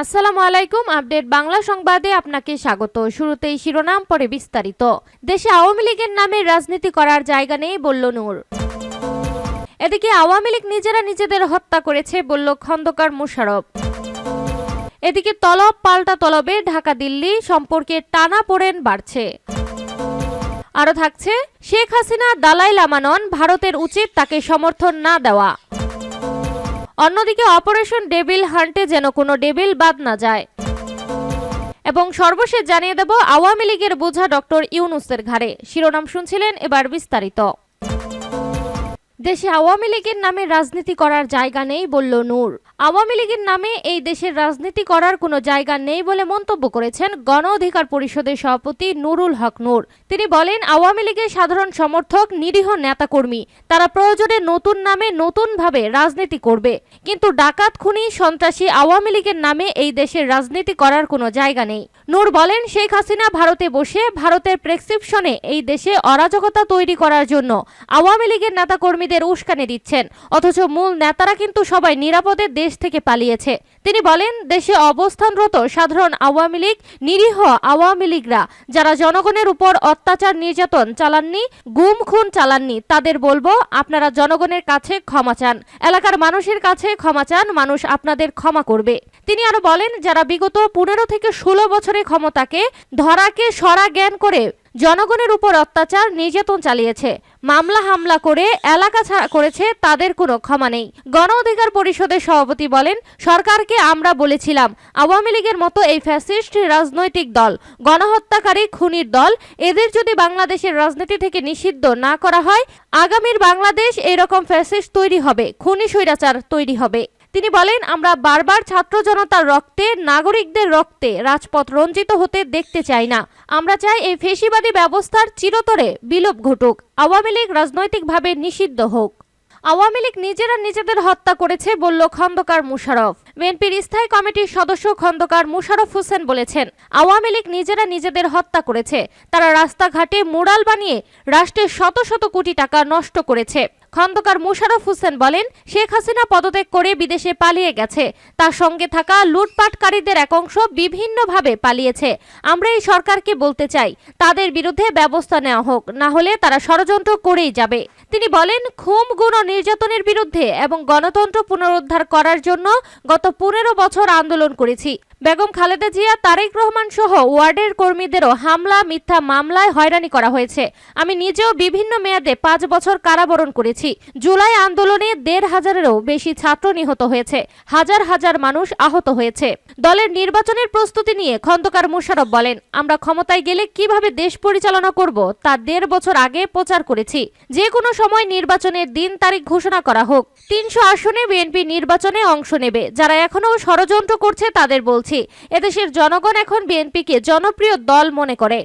আসসালামু আলাইকুম, আপডেট বাংলা সংবাদে আপনাকে স্বাগত। শুরুতেই শিরোনাম পরে বিস্তারিত। দেশে আওয়ামী লীগের নামে রাজনীতি করার জায়গা নেই, বলল নূর। এদিকে আওয়ামী লীগ নিজেরা নিজেদের হত্যা করেছে, বলল খন্দকার মুশারফ। এদিকে তলব পাল্টা তলবে ঢাকা দিল্লি সম্পর্কে টানা পড়েন বাড়ছে। আরও থাকছে, শেখ হাসিনা দালাই লামানন ভারতের উচিত তাকে সমর্থন না দেওয়া। অন্যদিকে অপারেশন ডেবিল হান্টে যেন কোনো ডেবিল বাদ না যায়। এবং সর্বশেষ জানিয়ে দেব, আওয়ামী লীগের বোঝা ডক্টর ইউনুসের ঘাড়ে। শিরোনাম শুনছিলেন এবার বিস্তারিত। দেশে আওয়ামী লীগের নামে রাজনীতি করার জায়গা নেই বলল নূর। আওয়ামী লীগের নামে এই দেশের রাজনীতি করার কোনো জায়গা নেই বলে মন্তব্য করেছেন গণ অধিকার পরিষদের সভাপতি নুরুল হক নূর। তিনি বলেন, আওয়ামী লীগের সাধারণ সমর্থক, নিরীহ নেতাকর্মী, তারা প্রয়োজনে নতুন নামে নতুনভাবে রাজনীতি করবে। কিন্তু ডাকাত, খুনি, সন্ত্রাসী আওয়ামী লীগের নামে এই দেশের রাজনীতি করার কোনো জায়গা নেই। নূর বলেন, শেখ হাসিনা ভারতে বসে ভারতের প্রেসক্রিপশনে এই দেশে অরাজকতা তৈরি করার জন্য আওয়ামী লীগের নেতাকর্মীদের উস্কানি দিচ্ছেন। অথচ মূল নেতারা কিন্তু সবাই নিরাপদে দেশ থেকে পালিয়েছে। তিনি বলেন, দেশে অবস্থানরত সাধারণ আওয়ামী লীগ, নিরীহ আওয়ামী লীগরা, যারা জনগণের উপর অত্যাচার নির্যাতন চালাননি, গুম খুন চালাননি, তাদের বলব, আপনারা জনগণের কাছে ক্ষমা চান। এলাকার মানুষের কাছে ক্ষমা চান, মানুষ আপনাদের ক্ষমা করবে। তিনি আরও বলেন, যারা বিগত পনেরো থেকে ষোলো বছরের ক্ষমতাকে ধরাকে সরা জ্ঞান করে জনগণের উপর অত্যাচার নির্যাতন চালিয়েছে। মামলা হামলা করে এলাকা ছাড়া করেছে তাদের কোনো ক্ষমা নেই। গণ অধিকার পরিষদের সভাপতি বলেন, সরকারকে আমরা বলেছিলাম, আওয়ামী লীগের মতো এই ফ্যাসিস্ট রাজনৈতিক দল, গণহত্যাকারী খুনির দল, এদের যদি বাংলাদেশের রাজনীতি থেকে নিষিদ্ধ না করা হয়, আগামীর বাংলাদেশ এরকম ফ্যাসিস্ট তৈরি হবে, খুনি স্বৈরাচার তৈরি হবে। তিনি বলেন, আমরা বারবার ছাত্র জনতার রক্তে, নাগরিকদের রক্তে রাজপথ রঞ্জিত হতে দেখতে চাই না। আমরা চাই এই ফেসিবাদী ব্যবস্থার চিরতরে বিলোপ ঘটুক, আওয়ামী লীগ রাজনৈতিকভাবে নিষিদ্ধ হোক। আওয়ামী লীগ নিজেরা নিজেদের হত্যা করেছে বলল খন্দকার মুশারফ। বিএনপির স্থায়ী কমিটির সদস্য খন্দকার মুশারফ হোসেন বলেছেন, আওয়ামী লীগ নিজেরা নিজেদের হত্যা করেছে। তারা রাস্তাঘাটে মুরাল বানিয়ে রাষ্ট্রের শত শত কোটি টাকা নষ্ট করেছে। খন্দকার মুশারফ হোসেন বলেন, শেখ হাসিনা পদত্যাগ করে বিদেশে পালিয়ে গেছে। তার সঙ্গে থাকা লুটপাটকারীদের এক অংশ বিভিন্নভাবে পালিয়েছে। আমরা এই সরকারকে বলতে চাই, তাদের বিরুদ্ধে ব্যবস্থা নেওয়া হোক, না হলে তারা ষড়যন্ত্র করেই যাবে। তিনি বলেন, খুম গুণ নির্যাতনের বিরুদ্ধে এবং গণতন্ত্র পুনরুদ্ধার করার জন্য গত পনেরো বছর আন্দোলন করেছি। বেগম খালেদা জিয়া, তারেক রহমান সহ ওয়ার্ডের কর্মীদেরও হামলা, মিথ্যা মামলায় হয়রানি করা হয়েছে। আমি নিজেও বিভিন্ন মেয়াদে পাঁচ বছর কারাবরণ করেছি। জুলাই আন্দোলনে দেড় হাজারেরও বেশি ছাত্র নিহত হয়েছে। হাজার হাজার মানুষ আহত হয়েছে। দলের নির্বাচনের প্রস্তুতি নিয়ে খন্দকার মুশারফ বলেন, আমরা ক্ষমতায় গেলে কীভাবে দেশ পরিচালনা করব, তা দেড় বছর আগে প্রচার করেছি। যে কোনো সময় নির্বাচনের দিন তারিখ ঘোষণা করা হোক। তিনশো আসনে বিএনপি নির্বাচনে অংশ নেবে। যারা এখনও ষড়যন্ত্র করছে তাদের বলছি। এদেশের জনগণ এখন বিএনপিকে জনপ্রিয় দল মনে করে।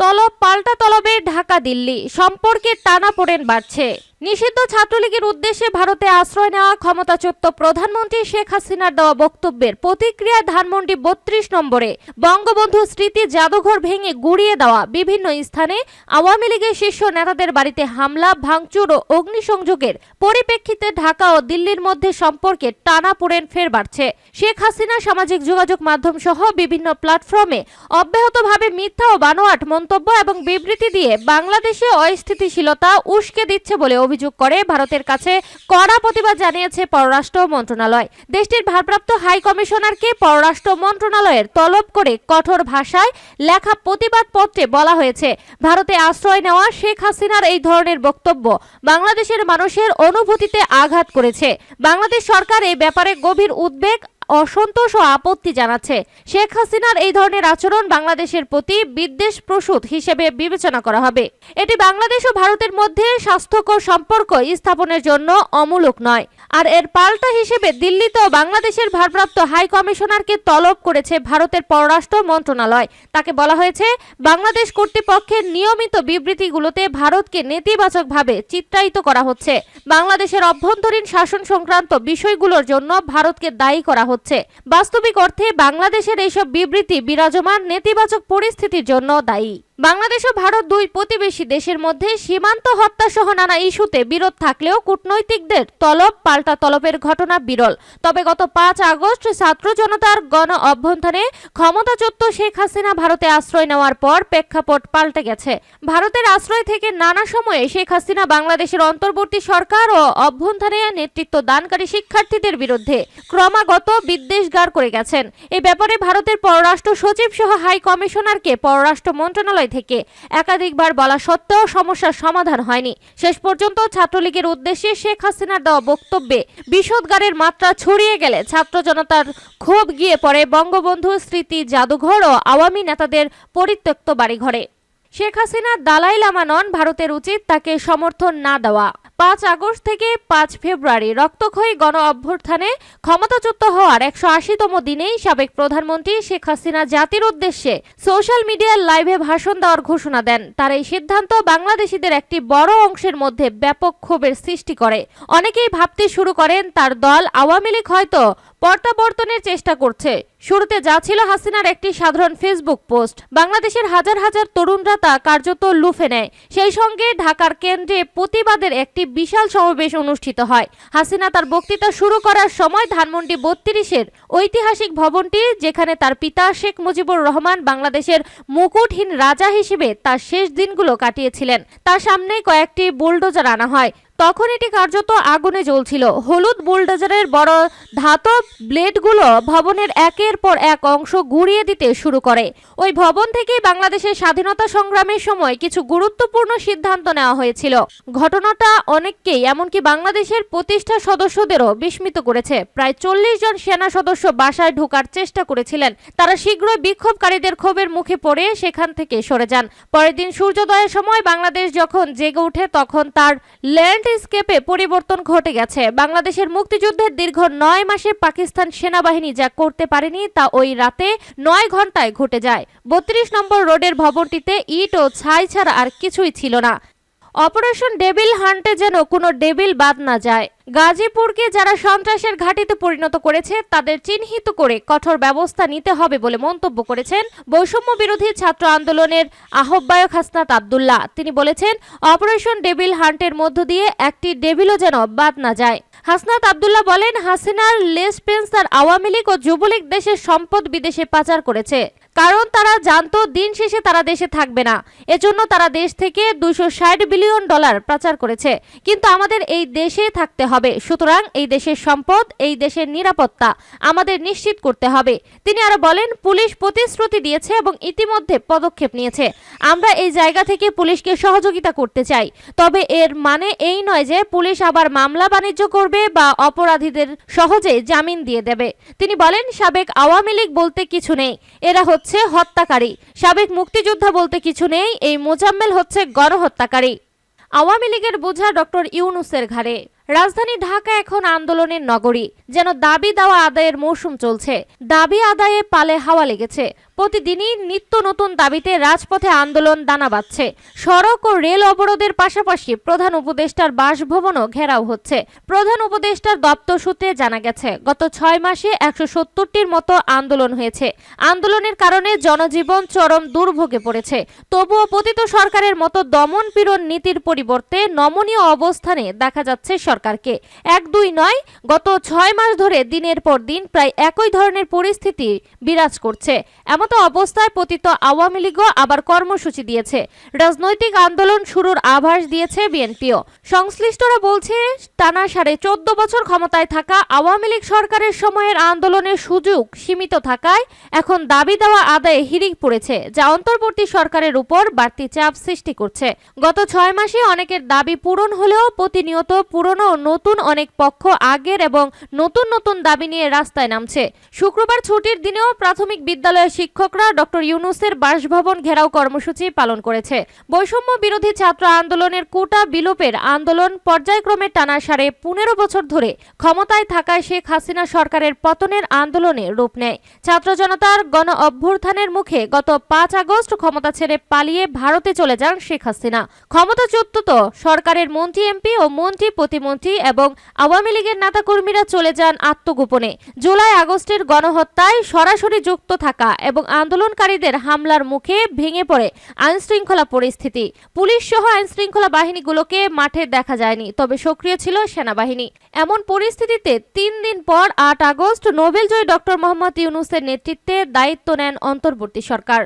তলব পাল্টা তলবে ঢাকা দিল্লি সম্পর্কে টানা পড়েন বাড়ছে। নিষিদ্ধ ছাত্রলীগের উদ্দেশ্যে ভারতে আশ্রয় নেওয়া ক্ষমতাচ্যুত প্রধানমন্ত্রী শেখ হাসিনার দেওয়া বক্তব্যের প্রতিক্রিয়ায় ধানমন্ডি বত্রিশ নম্বরে বঙ্গবন্ধু স্মৃতি জাদুঘর ভেঙে গুড়িয়ে দেওয়া বিভিন্ন স্থানে আওয়ামী লীগের শীর্ষ নেতাদের বাড়িতে হামলা, ভাঙচুর ও অগ্নিসংযোগের পরিপ্রেক্ষিতে ঢাকা ও দিল্লির মধ্যে সম্পর্কে টানা পড়েন ফের বাড়ছে। শেখ হাসিনা সামাজিক যোগাযোগ মাধ্যম সহ বিভিন্ন প্ল্যাটফর্মে অব্যাহতভাবে মিথ্যা ও বানোয়াট মন্তব্য এবং বিবৃতি দিয়ে বাংলাদেশে অস্থিতিশীলতা উস্কে দিচ্ছে বলে অভিযোগ করে ভারতের কাছে কড়া প্রতিবাদ জানিয়েছে পররাষ্ট্র মন্ত্রণালয়। দেশটির ভারপ্রাপ্ত হাই কমিশনারকে পররাষ্ট্র মন্ত্রণালয়ের তলব করে কঠোর ভাষায় লেখা প্রতিবাদ পত্রে বলা হয়েছে, ভারতে আশ্রয় নেওয়া শেখ হাসিনার এই ধরনের বক্তব্য বাংলাদেশের মানুষের অনুভূতিতে আঘাত করেছে। বাংলাদেশ সরকার এই ব্যাপারে গভীর উদ্বেগ অসন্তোষ ও আপত্তি জানাচ্ছে। শেখ হাসিনার এই ধরনের আচরণ বাংলাদেশের প্রতি বিদ্বেষ প্রসূত হিসেবে বিবেচনা করা হবে। এটি বাংলাদেশ ও ভারতের মধ্যে স্বাস্থ্যকর সম্পর্ক স্থাপনের জন্য অমূলক নয়। আর এর পাল্টা হিসেবে দিল্লিতেও বাংলাদেশের ভারপ্রাপ্ত হাই কমিশনারকে তলব করেছে ভারতের পররাষ্ট্র মন্ত্রণালয়। তাকে বলা হয়েছে, বাংলাদেশ কর্তৃপক্ষের নিয়মিত বিবৃতিগুলোতে ভারতকে নেতিবাচকভাবে চিত্রায়িত করা হচ্ছে। বাংলাদেশের অভ্যন্তরীণ শাসন সংক্রান্ত বিষয়গুলোর জন্য ভারতকে দায়ী করা হচ্ছে। হচ্ছে। বাস্তবিক অর্থে বাংলাদেশের এইসব বিবৃতি বিরাজমান নেতিবাচক পরিস্থিতির জন্য দায়ী। বাংলাদেশ ও ভারত দুই প্রতিবেশী দেশের মধ্যে সীমান্ত হত্যা সহ নানা ইস্যুতে বিরোধ থাকলেও কূটনৈতিকদের তলব পাল্টা তলবের ঘটনা বিরল। তবে গত পাঁচ আগস্ট ছাত্র জনতার গণ অভ্যন্থানে ক্ষমতাচ্যুত শেখ হাসিনা ভারতে আশ্রয় নেওয়ার পর প্রেক্ষাপট পাল্টে গেছে। ভারতের আশ্রয় থেকে নানা সময়ে শেখ হাসিনা বাংলাদেশের অন্তর্বর্তী সরকার ও অভ্যন্থানে নেতৃত্ব দানকারী শিক্ষার্থীদের বিরুদ্ধে ক্রমাগত বিদ্বেষগার করে গেছেন। এ ব্যাপারে ভারতের পররাষ্ট্র সচিব সহ হাই কমিশনারকে পররাষ্ট্র মন্ত্রণালয় থেকে একাধিকবার বলা সত্ত্বেও সমস্যার সমাধান হয়নি। শেষ পর্যন্ত ছাত্রলীগের উদ্দেশ্যে শেখ হাসিনার দেওয়া বক্তব্যে বিষদগারের মাত্রা ছড়িয়ে গেলে ছাত্র জনতার ক্ষোভ গিয়ে পড়ে বঙ্গবন্ধু, স্মৃতি, জাদুঘর ও আওয়ামী নেতাদের পরিত্যক্ত বাড়িঘরে। শেখ হাসিনা দালাই লামা নন, ভারতের উচিত তাকে সমর্থন না দেওয়া। পাঁচ আগস্ট থেকে পাঁচ ফেব্রুয়ারি রক্তক্ষয়ী গণ অভ্যর্থানে ক্ষমতাচ্যুত হওয়ার একশো আশিতম দিনেই সাবেক প্রধানমন্ত্রী শেখ হাসিনা জাতির উদ্দেশ্যে সোশ্যাল মিডিয়ার লাইভে ভাষণ দেওয়ার ঘোষণা দেন। তার এই সিদ্ধান্ত বাংলাদেশিদের একটি বড় অংশের মধ্যে ব্যাপক ক্ষোভের সৃষ্টি করে। অনেকেই ভাবতে শুরু করেন, তার দল আওয়ামী লীগ হয়তো প্রত্যাবর্তনের চেষ্টা করছে। শুরুতে যা ছিল হাসিনার একটি সাধারণ ফেসবুক পোস্ট। বাংলাদেশের হাজার হাজার তরুণরা তা কার্যত লুফে নেয়। সেই সঙ্গে ঢাকার কেন্দ্রে প্রতিবাদের একটি বিশাল সমাবেশ অনুষ্ঠিত হয়। হাসিনা তার বক্তৃতা শুরু করার সময় ধানমন্ডি বত্রিশের ঐতিহাসিক ভবনটি, যেখানে তার পিতা শেখ মুজিবুর রহমান বাংলাদেশের মুকুটহীন রাজা হিসেবে তার শেষ দিনগুলো কাটিয়েছিলেন। তার সামনে কয়েকটি বুলডোজার আনা হয়। তখন এটি কার্যত আগুনে জ্বলছিল। হলুদ বুলডোজারের বড় ধাতব ব্লেডগুলো ভবনের একের পর এক অংশ গুঁড়িয়ে দিতে শুরু করে। ওই ভবন থেকেই বাংলাদেশের স্বাধীনতা সংগ্রামের সময় কিছু গুরুত্বপূর্ণ সিদ্ধান্ত নেওয়া হয়েছিল। ঘটনাটা অনেককেই, এমনকি বাংলাদেশের প্রতিষ্ঠা সদস্যদেরও বিস্মিত করেছে। প্রায় চল্লিশ জন সেনা সদস্য বাসায় ঢোকার চেষ্টা করেছিলেন। তারা শীঘ্রই বিক্ষোভকারীদের ক্ষোভের মুখে পড়ে সেখান থেকে সরে যান। পরের দিন সূর্যোদয়ের সময় বাংলাদেশ যখন জেগে ওঠে, তখন তার ল্যান্ডস্কেপে পরিবর্তন ঘটে গেছে। বাংলাদেশের মুক্তিযুদ্ধের দীর্ঘ নয় মাসে পাকিস্তান সেনাবাহিনী যা করতে পারেনি তা ওই রাতে নয় ঘন্টায় ঘটে যায়। বত্রিশ নম্বর রোডের ভবনটিতে ইট ও ছাই ছাড়া আর কিছুই ছিল না। অপারেশন ডেবিল হান্টে যেন কোনো ডেবিল বাদ না যায়। গাজীপুরকে যারা সন্ত্রাসের ঘাঁটিতে পরিণত করেছে, তাদের চিহ্নিত করে কঠোর ব্যবস্থা নিতে হবে বলে মন্তব্য করেছেন বৈষম্য বিরোধী ছাত্র আন্দোলনের আহ্বায়ক হাসনাত আবদুল্লাহ। তিনি বলেছেন, অপারেশন ডেভিল হান্টের মধ্য দিয়ে একটি ডেভিলও যেন বাদ না যায়। হাসনাত আবদুল্লাহ বলেন, হাসিনার লেস পেন্সার আওয়ামী লীগ ও যুবলীগ দেশের সম্পদ বিদেশে পাচার করেছে। কারণ তারা জানতো দিন শেষে তারা দেশে থাকবে না। এজন্য তারা দেশ থেকে দুশো বিলিয়ন ডলার পাচার করেছে। কিন্তু আমাদের এই দেশে থাকতে হবে। সুতরাং এই দেশের সম্পদ, এই দেশের নিরাপত্তা আমাদের নিশ্চিত করতে হবে। তিনি আরও বলেন, পুলিশ প্রতিশ্রুতি দিয়েছে এবং ইতিমধ্যে পদক্ষেপ নিয়েছে। আমরা এই জায়গা থেকে পুলিশকে সহযোগিতা করতে চাই। তবে এর মানে এই নয় যে পুলিশ আবার মামলা বাণিজ্য করবে বা অপরাধীদের সহজে জামিন দিয়ে দেবে। তিনি বলেন, সাবেক আওয়ামী লীগ বলতে কিছু নেই। এরা হচ্ছে হত্যাকারী। সাবেক মুক্তিযোদ্ধা বলতে কিছু নেই। এই মোজাম্মেল হচ্ছে গণহত্যাকারী। আওয়ামী লীগের বোঝা ডক্টর ইউনুসের ঘাড়ে। রাজধানী ঢাকা এখন আন্দোলনের নগরী, যেন দাবি দেওয়া আদায়ের মৌসুম চলছে। দাবি আদায়ে পালে হাওয়া লেগেছে। প্রতিদিনই নিত্য নতুন দাবিতে রাজপথে আন্দোলন দানা বাঁধছে। সড়ক ও রেল অবরোধের পাশাপাশি প্রধান উপদেষ্টার বাসভবনও ঘেরাও হচ্ছে। প্রধান উপদেষ্টার দপ্তর সূত্রে জানা গেছে, গত ছয় মাসে একশো সত্তরটির মতো আন্দোলন হয়েছে। আন্দোলনের কারণে জনজীবন চরম দুর্ভোগে পড়েছে। তবুও পতিত সরকারের মতো দমন পীড়ন নীতির পরিবর্তে নমনীয় অবস্থানে দেখা যাচ্ছে সরকারকে। এক দুই নয়, গত ছয় মাস ধরে দিনের পর দিন প্রায় একই ধরনের পরিস্থিতি বিরাজ করছে। এমতো অবস্থায় পতিত আওয়ামী লীগও আবার কর্মসূচি দিয়েছে। রাজনৈতিক আন্দোলন শুরুর আভাস দিয়েছে বিএনপিও। সংশ্লিষ্টরা বলছে, টানা সাড়ে চোদ্দ বছর ক্ষমতায় থাকা আওয়ামী লীগ সরকারের সময়ের আন্দোলনের সুযোগ সীমিত থাকায় এখন দাবি দেওয়া আদায়ে হিরিক পড়েছে, যা অন্তর্বর্তী সরকারের উপর বাড়তি চাপ সৃষ্টি করছে। গত ছয় মাসে অনেকের দাবি পূরণ হলেও প্রতিনিয়ত পুরনো নতুন অনেক পক্ষ আগের এবং নতুন নতুন দাবি নিয়ে রাস্তায় নামছে। শুক্রবার ছুটির দিনেও প্রাথমিক বিদ্যালয়ের শিক্ষকরা ডক্টর ইউনুসের বাসভবন ঘেরাও কর্মসূচি পালন করেছে। বৈষম্য বিরোধী ছাত্র আন্দোলনের কোটা বিলোপের আন্দোলন পর্যায়ক্রমে টানা সাড়ে পনেরো বছর ধরে ক্ষমতায় থাকায় শেখ হাসিনা সরকারের পতনের আন্দোলনে রূপ নেয়। ছাত্র জনতার গণ অভ্যুত্থানের মুখে গত পাঁচ আগস্ট ক্ষমতা ছেড়ে পালিয়ে ভারতে চলে যান শেখ হাসিনা। ক্ষমতাচ্যুত সরকারের মন্ত্রী, এমপি ও মন্ত্রী, প্রতিমন্ত্রী এবং আওয়ামী লীগের নেতাকর্মীরা চলে যান আত্মগোপনে। জুলাই আগস্টের গণহত্যায় সরাসরি যুক্ত থাকা এবং আন্দোলনকারীদের হামলার মুখে ভেঙে পড়ে আইনশৃঙ্খলা পরিস্থিতি। পুলিশ সহ আইনশৃঙ্খলা বাহিনীগুলোকে মাঠে দেখা যায়নি, তবে সক্রিয় ছিল সেনাবাহিনী। এমন পরিস্থিতিতে তিন দিন পর আট আগস্ট নোবেলজয়ী ডক্টর মোহাম্মদ ইউনুসের নেতৃত্বে দায়িত্ব নেন অন্তর্বর্তী সরকার।